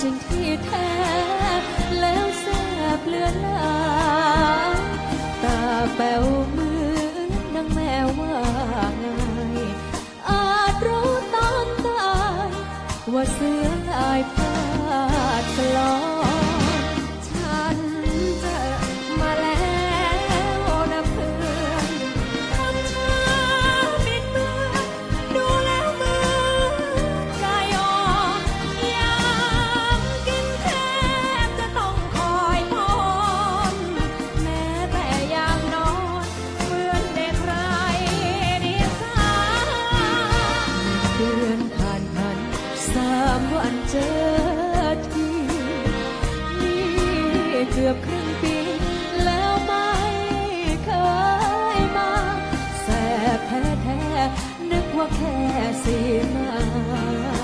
จริงที่แท้ แล้วแสบเลือนลาตาแป๋วันเจอทีนี่เกือบครึ่งปี แล้วไม่เคยมาแสบแท้แท้นึกว่าแค่สีมา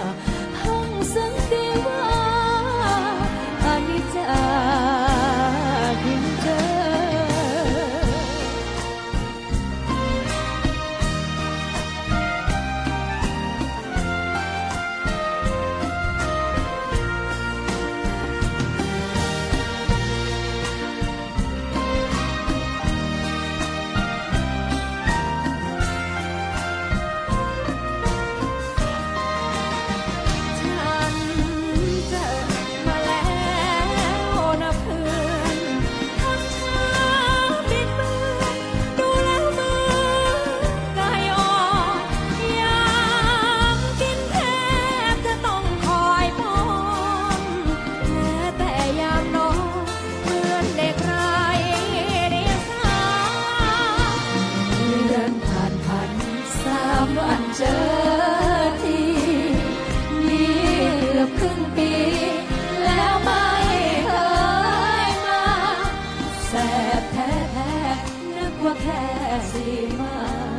ว่าแค่สีมา